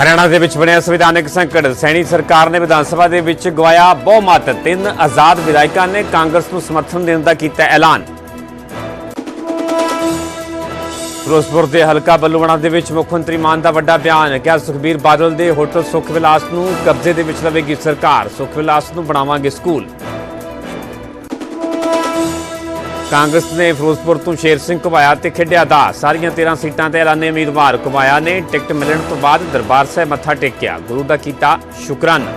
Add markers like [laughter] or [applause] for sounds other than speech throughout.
ਹਰਿਆਣਾ ਦੇ ਵਿੱਚ ਬਣਿਆ ਸੰਵਿਧਾਨਕ ਸੰਕਟ। ਸੈਣੀ ਸਰਕਾਰ ਨੇ ਵਿਧਾਨ ਸਭਾ ਦੇ ਵਿੱਚ ਗਵਾਇਆ ਬਹੁਮਤ। ਤਿੰਨ ਆਜ਼ਾਦ ਵਿਧਾਇਕਾਂ ਨੇ ਕਾਂਗਰਸ ਨੂੰ ਸਮਰਥਨ ਦੇਣ ਦਾ ਕੀਤਾ ਐਲਾਨ। ਫਿਰੋਜ਼ਪੁਰ ਦੇ ਹਲਕਾ ਬੱਲੂਆਣਾ ਦੇ ਵਿੱਚ ਮੁੱਖ ਮੰਤਰੀ ਮਾਨ ਦਾ ਵੱਡਾ ਬਿਆਨ। ਕਿਹਾ, ਸੁਖਬੀਰ ਬਾਦਲ ਦੇ ਹੋਟਲ ਸੁਖ ਵਿਲਾਸ ਨੂੰ ਕਬਜ਼ੇ ਦੇ ਵਿੱਚ ਲਵੇਗੀ ਸਰਕਾਰ। ਸੁਖ ਵਿਲਾਸ ਨੂੰ ਬਣਾਵਾਂਗੇ ਸਕੂਲ। ਕਾਂਗਰਸ ਨੇ ਫਿਰੋਜ਼ਪੁਰ ਤੋਂ ਸ਼ੇਰ ਸਿੰਘ ਘੁਬਾਇਆ ਤੇ ਖੇਡਿਆ ਦਾ। ਸਾਰੀਆਂ 13 ਸੀਟਾਂ ਤੇ ਐਲਾਨੇ ਉਮੀਦਵਾਰ ਘੁਬਾਇਆ ਨੇ। ਟਿਕਟ ਮਿਲਣ ਤੋਂ ਬਾਅਦ ਦਰਬਾਰ ਸਾਹਿਬ ਮੱਥਾ ਟੇਕਿਆ। ਗੁਰੂ ਦਾ ਕੀਤਾ ਸ਼ੁਕਰਾਨਾ।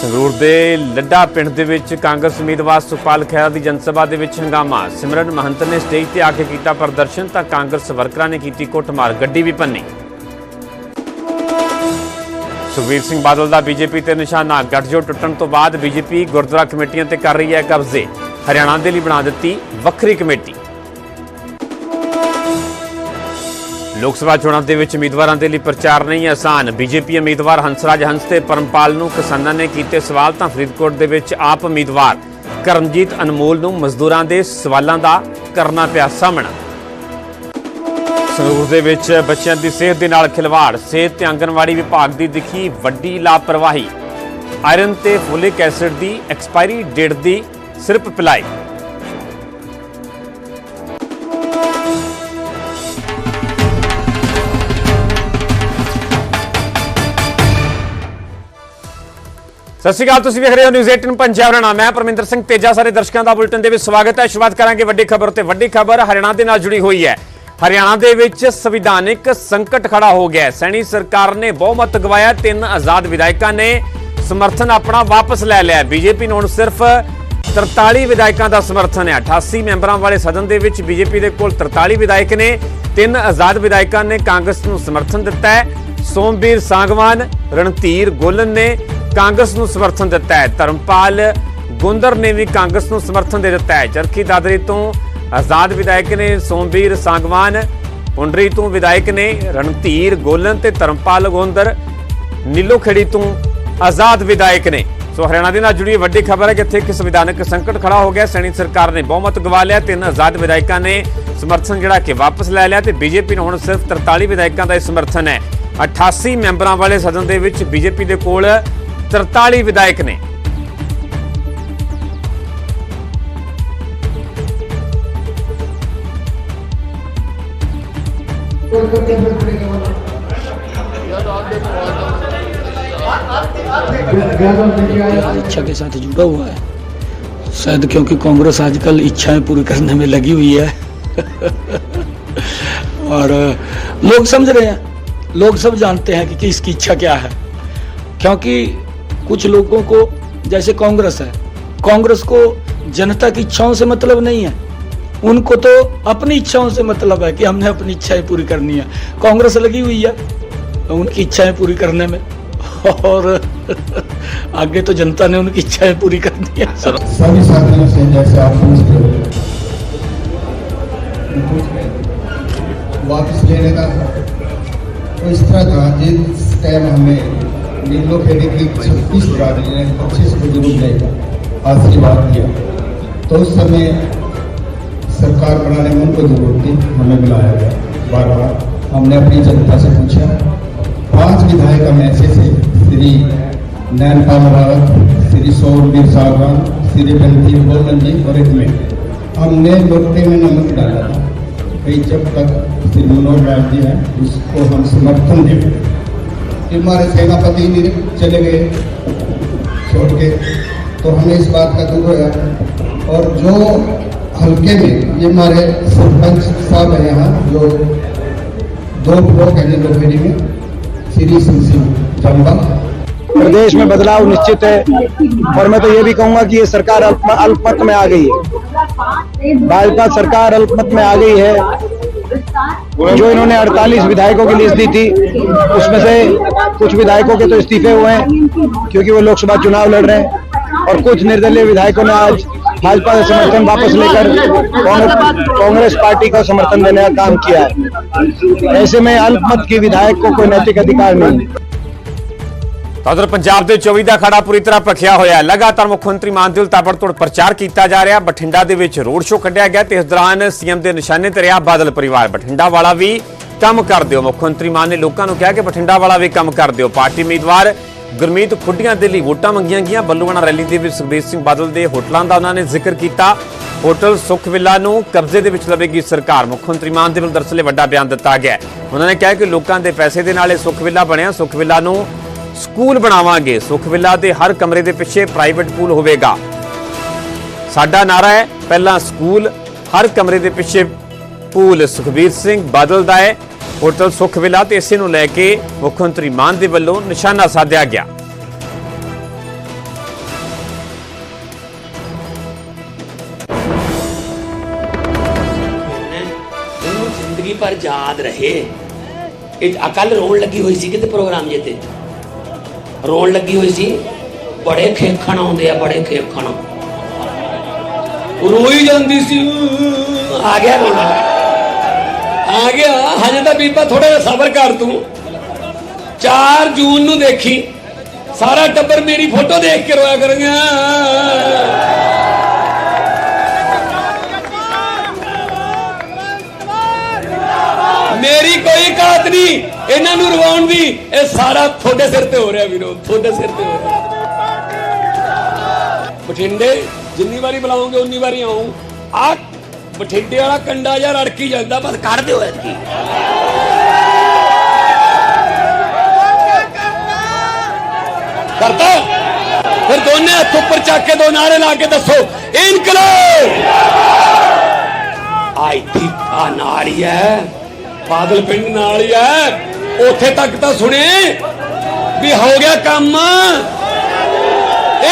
ਸੰਗਰੂਰ ਦੇ ਲੱਡਾ ਪਿੰਡ ਦੇ ਵਿੱਚ ਕਾਂਗਰਸ ਉਮੀਦਵਾਰ ਸੁਖਪਾਲ ਖਹਿਰਾ ਦੀ ਜਨਸਭਾ ਦੇ ਵਿੱਚ ਹੰਗਾਮਾ। ਸਿਮਰਨ ਮਹੰਤ ਨੇ ਸਟੇਜ ਤੇ ਆ ਕੇ ਕੀਤਾ ਪ੍ਰਦਰਸ਼ਨ, ਤਾਂ ਕਾਂਗਰਸ ਵਰਕਰਾਂ ਨੇ ਕੀਤੀ ਕੁੱਟਮਾਰ। ਗੱਡੀ ਵੀ ਪੰਨੀ ਸੁਖਬੀਰ ਸਿੰਘ ਬਾਦਲ ਦਾ ਬੀਜੇਪੀ ਤੇ ਨਿਸ਼ਾਨਾ। ਗੱਠਜੋੜ ਟੁੱਟਣ ਤੋਂ ਬਾਅਦ ਬੀਜੇਪੀ ਗੁਰਦੁਆਰਾ ਕਮੇਟੀਆਂ ਤੇ ਕਰ ਰਹੀ ਹੈ ਕਬਜ਼ੇ। ਹਰਿਆਣਾ ਦੇ ਲਈ ਬਣਾ ਦਿੱਤੀ ਵੱਖਰੀ ਕਮੇਟੀ। ਲੋਕ ਸਭਾ ਚੋਣਾਂ ਦੇ ਵਿੱਚ ਉਮੀਦਵਾਰਾਂ ਦੇ ਲਈ ਪ੍ਰਚਾਰ ਨਹੀਂ ਆਸਾਨ। ਬੀਜੇਪੀ ਉਮੀਦਵਾਰ ਹੰਸਰਾਜ ਹੰਸ ਤੇ ਪਰਮਪਾਲ ਨੂੰ ਕਿਸਾਨਾਂ ਨੇ ਕੀਤੇ ਸਵਾਲ ਤਾਂ ਫਰੀਦਕੋਟ ਦੇ ਵਿੱਚ ਆਪ ਉਮੀਦਵਾਰ ਕਰਮਜੀਤ ਅਨਮੋਲ ਨੂੰ ਮਜ਼ਦੂਰਾਂ ਦੇ ਸਵਾਲਾਂ ਦਾ ਕਰਨਾ ਪਿਆ ਸਾਹਮਣਾ। ਸੰਗਰੂਰ ਦੇ ਵਿੱਚ ਬੱਚਿਆਂ ਦੀ ਸਿਹਤ ਦੇ ਨਾਲ ਖਿਲਵਾੜ, ਸਿਹਤ ਤੇ ਆਂਗਨਵਾੜੀ ਵਿਭਾਗ ਦੀ ਦਿਖੀ ਵੱਡੀ ਲਾਪਰਵਾਹੀ। ਆਇਰਨ ਤੇ ਫੋਲਿਕ ਐਸਿਡ ਦੀ ਐਕਸਪਾਇਰੀ ਡੇਟ ਦੀ ਸਿਰਪ ਪਿਲਾਈ ਸਤਿ ਸ਼੍ਰੀ ਅਕਾਲ, ਤੁਸੀਂ ਵੇਖ ਰਹੇ ਹੋ ਨਿਊਜ਼ 18 ਪੰਜਾਬ। ਹਰਿਆਣਾ ਮੈਂ ਪਰਮਿੰਦਰ ਸਿੰਘ ਤੇਜਾ। ਸਾਰੇ ਦਰਸ਼ਕਾਂ ਦਾ ਬੁਲਟਨ ਦੇ ਵਿੱਚ ਸਵਾਗਤ ਹੈ। ਸ਼ੁਰੂਆਤ ਕਰਾਂਗੇ ਵੱਡੀ ਖਬਰ ਤੇ। ਵੱਡੀ ਖਬਰ ਹਰਿਆਣਾ ਦੇ ਨਾਲ ਜੁੜੀ ਹੋਈ ਹੈ। ਹਰਿਆਣਾ ਦੇ ਵਿੱਚ ਸੰਵਿਧਾਨਿਕ ਸੰਕਟ ਖੜਾ ਹੋ ਗਿਆ ਸੈਣੀ ਸਰਕਾਰ ਨੇ ਬਹੁਮਤ ਗਵਾਇਆ, ਤਿੰਨ ਆਜ਼ਾਦ ਵਿਧਾਇਕਾਂ ਨੇ ਸਮਰਥਨ ਆਪਣਾ ਵਾਪਸ ਲੈ ਲਿਆ ਬੀਜੇਪੀ ਨੂੰ ਹੁਣ ਸਿਰਫ 43 ਵਿਧਾਇਕਾਂ ਦਾ ਸਮਰਥਨ ਹੈ। 88 ਮੈਂਬਰਾਂ ਵਾਲੇ ਸਦਨ ਦੇ ਵਿੱਚ ਬੀਜੇਪੀ ਦੇ ਕੋਲ 43 ਵਿਧਾਇਕ ਨੇ, ਤਿੰਨ ਆਜ਼ਾਦ ਵਿਧਾਇਕਾਂ ਨੇ ਕਾਂਗਰਸ ਨੂੰ ਸਮਰਥਨ ਦਿੱਤਾ ਹੈ। ਸੋਮਵੀਰ ਸਾਂਗਵਾਨ, ਰਣਧੀਰ ਗੋਲਨ ਨੇ ਕਾਂਗਰਸ ਨੂੰ ਸਮਰਥਨ ਦਿੱਤਾ ਹੈ। ਧਰਮਪਾਲ ਗੁੰਦਰ ਨੇ ਵੀ ਕਾਂਗਰਸ ਨੂੰ ਸਮਰਥਨ ਦੇ ਦਿੱਤਾ ਹੈ। ਚਰਖੀ ਦਾਦਰੀ ਤੋਂ ਆਜ਼ਾਦ ਵਿਧਾਇਕ ਨੇ ਸੋਮਵੀਰ ਸਾਂਗਵਾਨ, ਪੁੰਡਰੀ ਤੋਂ ਵਿਧਾਇਕ ਨੇ ਰਣਧੀਰ ਗੋਲਨ ਤੇ ਧਰਮਪਾਲ ਗੋਂਦਰ ਨੀਲੋ ਖੇੜੀ ਤੋਂ ਆਜ਼ਾਦ ਵਿਧਾਇਕ ਨੇ। ਸੋ ਹਰਿਆਣਾ ਦੇ ਨਾਲ ਜੁੜੀ ਵੱਡੀ ਖਬਰ ਹੈ ਕਿ ਇੱਥੇ ਇੱਕ ਸੰਵਿਧਾਨਕ ਸੰਕਟ ਖੜਾ ਹੋ ਗਿਆ। ਸੈਣੀ ਸਰਕਾਰ ਨੇ ਬਹੁਮਤ ਗਵਾ ਲਿਆ। ਤਿੰਨ ਆਜ਼ਾਦ ਵਿਧਾਇਕਾਂ ਨੇ ਸਮਰਥਨ ਜਿਹੜਾ ਕਿ ਵਾਪਸ ਲੈ ਲਿਆ ਤੇ ਬੀਜੇਪੀ ਨੂੰ ਹੁਣ ਸਿਰਫ 43 ਵਿਧਾਇਕਾਂ ਦਾ ਹੀ ਸਮਰਥਨ ਹੈ। 88 ਮੈਂਬਰਾਂ ਵਾਲੇ ਸਦਨ ਦੇ ਵਿੱਚ ਬੀਜੇਪੀ ਦੇ ਕੋਲ 43 ਵਿਧਾਇਕ ਨੇ। इच्छा के साथ जुड़ा हुआ है। शायद क्योंकि कांग्रेस आजकल इच्छाएँ पूरी करने में लगी हुई है। [laughs] और लोग समझ रहे हैं। लोग सब जानते हैं कि किसकी इच्छा क्या है। क्योंकि कुछ लोगों को, जैसे कांग्रेस है, कांग्रेस को जनता की इच्छाओं से मतलब नहीं है। उनको तो अपनी इच्छाओं से मतलब है कि हमने अपनी इच्छाएँ पूरी करनी है। कांग्रेस लगी हुई है उनकी इच्छाएँ पूरी करने में। और आगे तो जनता ने उनकी इच्छाएँ पूरी करनी है। सभी साथियों से जैसे आप हो। वापस लेने का तो इस तरह था जिस टाइम हमें नीलो खेड़ी की छब्बीस ब्रादरी पच्चीस बुज़ुर्ग ने आशीर्वाद दिया तो उस समय सरकार बनाने में उनको ज़रूरत थी हमें बुलाया गया। बार बार हमने अपनी जनता से पूछा। पाँच विधायक हम ऐसे थे, श्री नैनपाल रावत श्री सौरवीर सागवान श्री रणधीर गोलन जी और मैं। हमने लोटे में नमक डाला था। भाई, जब तक श्री मनोज लाल जी हैं, उसको हम समर्थन दें। फिर हमारे सेनापति चले गए। छोड़ के। तो हमें इस बात का दुख होया। और जो हल्के में ये हमारे सरपंच साहब हैं यहाँ, जो दो ब्लॉक है लोहेड़ी में, श्री सिंह सिंह जम्बा प्रदेश में बदलाव निश्चित है, और मैं तो ये भी कहूँगा कि ये सरकार अल्प अल्पमत में आ गई है। भाजपा सरकार अल्पमत में आ गई है। जो इन्होंने 48 विधायकों की लिस्ट दी थी, उसमें से कुछ विधायकों के तो इस्तीफे हुए हैं, क्योंकि वो लोकसभा चुनाव लड़ रहे हैं, और कुछ निर्दलीय विधायकों ने आज भाजपा का समर्थन वापस लेकर कांग्रेस कांग्रेस पार्टी को समर्थन देने का काम किया है ऐसे में अल्पमत के विधायक को कोई नैतिक अधिकार नहीं है ਤਾਂ ਉਧਰ ਪੰਜਾਬ ਦੇ 24 ਦਾ ਖੜਾ ਪੂਰੀ ਤਰ੍ਹਾਂ ਭਖਿਆ ਹੋਇਆ ਹੈ ਲਗਾਤਾਰ ਮੁੱਖ ਮੰਤਰੀ ਮਾਨ ਦਿਲ ਤਾਬੜਤੋੜ ਪ੍ਰਚਾਰ ਕੀਤਾ ਜਾ ਰਿਹਾ ਬਠਿੰਡਾ ਦੇ ਵਿੱਚ ਰੋਡ ਸ਼ੋਅ ਕੱਢਿਆ ਗਿਆ ਤੇ ਇਸ ਦੌਰਾਨ ਸੀਐਮ ਦੇ ਨਿਸ਼ਾਨੇ ਤੇ ਰਿਹਾ ਬਾਦਲ ਪਰਿਵਾਰ ਬਠਿੰਡਾ ਵਾਲਾ ਵੀ ਕੰਮ ਕਰ ਦਿਓ ਮੁੱਖ ਮੰਤਰੀ ਮਾਨ ਨੇ ਲੋਕਾਂ ਨੂੰ ਕਿਹਾ ਕਿ ਬਠਿੰਡਾ ਵਾਲਾ ਵੀ ਕੰਮ ਕਰ ਦਿਓ ਪਾਰਟੀ ਉਮੀਦਵਾਰ ਗੁਰਮੀਤ ਖੁੱਡੀਆਂ ਦੇ ਲਈ ਵੋਟਾਂ ਮੰਗੀਆਂ ਗਈਆਂ। ਬੱਲੂਆਣਾ ਰੈਲੀ ਦੇ ਵਿੱਚ ਸੁਖਬੀਰ ਸਿੰਘ ਬਾਦਲ ਦੇ ਹੋਟਲਾਂ ਦਾ ਉਹਨਾਂ ਨੇ ਜ਼ਿਕਰ ਕੀਤਾ। ਹੋਟਲ ਸੁਖ ਵਿਲਾ ਨੂੰ ਕਬਜ਼ੇ ਦੇ ਵਿੱਚ ਲਵੇਗੀ ਸਰਕਾਰ। ਮੁੱਖ ਮੰਤਰੀ ਮਾਨ ਦੇ ਵੱਲੋਂ ਦਰਸਲੇ ਵੱਡਾ ਬਿਆਨ ਦਿੱਤਾ ਗਿਆ। ਉਹਨਾਂ ਨੇ ਕਿਹਾ ਕਿ ਲੋਕਾਂ ਦੇ ਪੈਸੇ ਦੇ ਨਾਲ ਇਹ ਸੁਖ ਵਿਲਾ ਬਣਿਆ। ਸੁਖ ਵਿਲਾ ਨੂੰ ਸਕੂਲ ਬਣਾਵਾਂਗੇ। ਸੁਖ ਵਿਲਾ ਦੇ ਹਰ ਕਮਰੇ ਦੇ ਪਿੱਛੇ ਪ੍ਰਾਈਵੇਟ ਪੂਲ ਹੋਵੇਗਾ। ਸਾਡਾ ਨਾਰਾ ਹੈ, ਪਹਿਲਾ ਸਕੂਲ, ਹਰ ਕਮਰੇ ਦੇ ਪਿੱਛੇ ਪੂਲ। ਸੁਖਬੀਰ ਸਿੰਘ ਬਾਦਲ ਦਾ ਹੈ। ਹੋਟਲ ਸੁਖ ਵਿਲਾ ਤੇ ਇਸੇ ਨੂੰ ਲੈ ਕੇ ਮੁੱਖ ਮੰਤਰੀ ਮਾਨ ਦੇ ਵੱਲੋਂ ਨਿਸ਼ਾਨਾ ਸਾਧਿਆ ਗਿਆ। ਜ਼ਿੰਦਗੀ ਭਰ ਯਾਦ ਰਹੇ। ਇਹ ਅਕਲ ਰੋਣ ਲੱਗੀ ਹੋਈ ਸੀ ਕਿਤੇ ਪ੍ਰੋਗਰਾਮ ਜੇ ਤੇ? ਰੋਣ ਲੱਗੀ ਹੋਈ ਸੀ। ਬੜੇ ਖੇਖਣ ਆਉਂਦੇ ਆ, ਬੜੇ ਖੇਖਣ। ਰੋਈ ਜਾਂਦੀ ਸੀ। ਆ ਗਿਆ ਰੋਣਾ। ਆ ਗਿਆ। ਹਜੇ ਤਾਂ ਬੀਬਾ ਥੋੜਾ ਜਿਹਾ ਸਬਰ ਕਰ ਤੂੰ। 4 ਜੂਨ ਨੂੰ ਦੇਖੀ। ਸਾਰਾ ਟੱਬਰ ਮੇਰੀ ਫੋਟੋ ਦੇਖ ਕੇ ਰੋਇਆ ਕਰਾਂਗਾ ਮੇਰੀ ਕੋਈ ਕਾਤ ਨਹੀਂ। ਇਹਨਾਂ ਨੂੰ ਰਵਾਉਣ ਦੀ। ਇਹ ਸਾਰਾ ਤੁਹਾਡੇ ਸਿਰ ਤੇ ਹੋ ਰਿਹਾ ਵੀਰੋ। ਤੁਹਾਡੇ ਸਿਰ ਤੇ ਹੋ ਰਿਹਾ। ਬਠਿੰਡੇ ਜਿੰਨੀ ਵਾਰੀ ਬੁਲਾਉਂਗੇ, ਉਨੀ ਵਾਰੀ ਆਉਂ ਆ ਬਠਿੰਡੇ ਵਾਲਾ ਕੰਡਾ ਜਾਂ ਰੜਕੀ ਜਾਂਦਾ, ਬਸ ਕੱਢ ਦਿਓ ਐਤਕੀ। ਕਰਤਾ? ਫਿਰ ਦੋਨੇ ਹੱਥ ਉੱਪਰ ਚੱਕ ਕੇ ਦੋ ਨਾਰੇ ਲਾ ਕੇ ਦੱਸੋ, ਇਨਕਲਾਬ! ਆਈ ਥੀ ਆ ਨਾਲ ਹੀ ਹੈ, ਬਾਦਲ ਪਿੰਡ ਨਾਲ ਹੀ ਹੈ। ਉੱਥੇ ਤੱਕ ਤਾਂ ਸੁਣੇ ਵੀ ਹੋ ਗਿਆ ਕੰਮ।